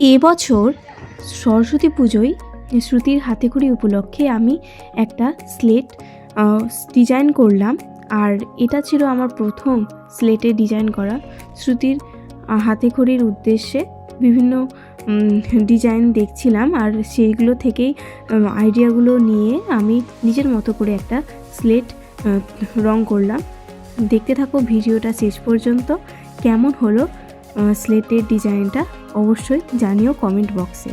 এবছর সরস্বতী পুজোয় শ্রুতির হাতে হাতেখড়ি উপলক্ষে আমি একটা স্লেট ডিজাইন করলাম। আর এটা ছিল আমার প্রথম স্লেটে ডিজাইন করা শ্রুতির আহ, হাতেখড়ির উদ্দেশ্যে বিভিন্ন ডিজাইন দেখছিলাম। আর সেইগুলো থেকেই আইডিয়াগুলো নিয়ে আমি নিজের মতো করে একটা স্লেট রং করলাম। দেখতে থাকো ভিডিওটা শেষ পর্যন্ত। কেমন হলো? স্লেটের ডিজাইনটা অবশ্যই জানিও কমেন্ট বক্সে